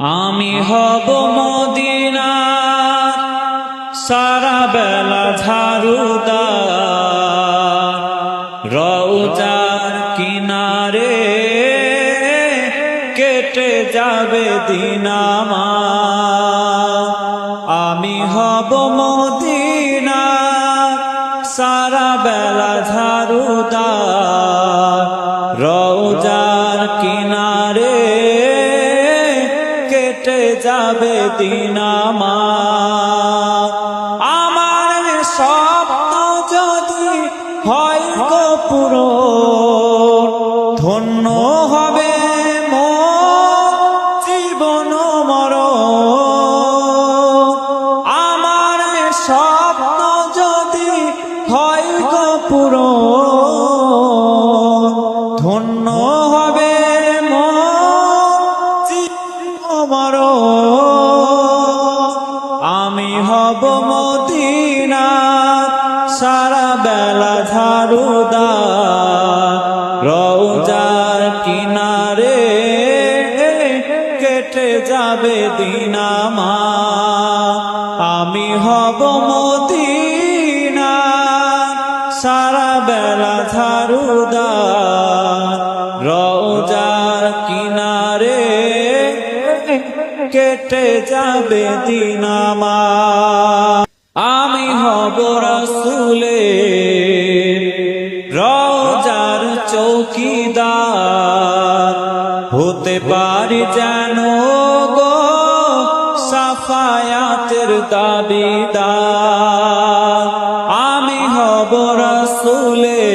আমি হব মদিনা সারা বেলা ঝাড়ুদা রৌজার কিনারে কেটে যাবে দিনামা আমি হব মদিনা সারা বেলা ঝাড়ুদা রৌজার যাবে দিনামা আমার। স্বপ্ন যদি হয় গো পুরো ধন্য হবে জীবন মর আমার স্বপ্ন যদি হয় গো দিনামা আমি হব মদিনা। সারা বেলা ঝাড়ুদা, রৌজার কিনারে কেটে যাবে দিনামা আমি হব রসুলে সাফায়াতের দাবিদার। আমি হব রসুলে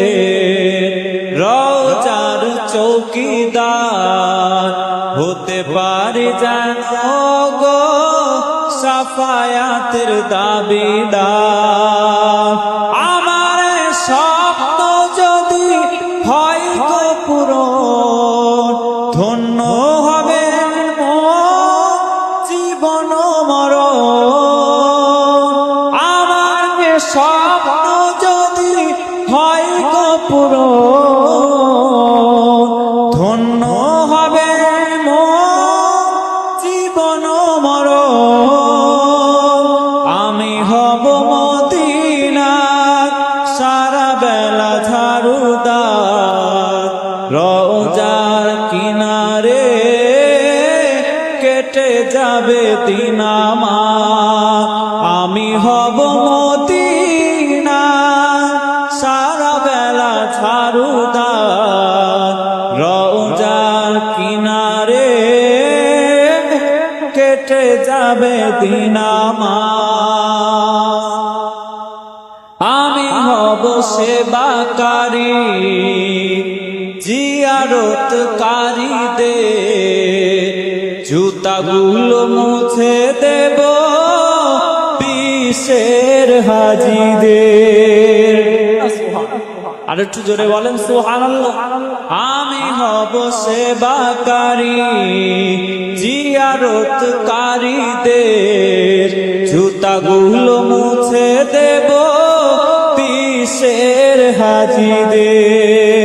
রওজার চৌকিদার। হতে পারি যেন গো সাফায়াতের দাবিদার। আমার স্বপ্ন যদি হয় গো পূরণ। ধন্য স্বপ্ন যদি হয় গো পূরণ ধন্য হবে মোর জীবন মর। আমি হব মদিনা সারা বেলা ঝাড়ুদার রোজার কিনারে কেটে যাবে দিনামা আমি হব মদিনা যাবে দিনামা আমি হব সেবাকারী জিয়ারতকারী দে জুতাগুলো মুছে দেব পিসের হাজিদের। আর একটু জোরে বলেন সুবহানাল্লাহ। আমি হব সেবাকারী জিয়ারতকারীদের জুতাগুলো মুছে দেব পিসের হাজিদের।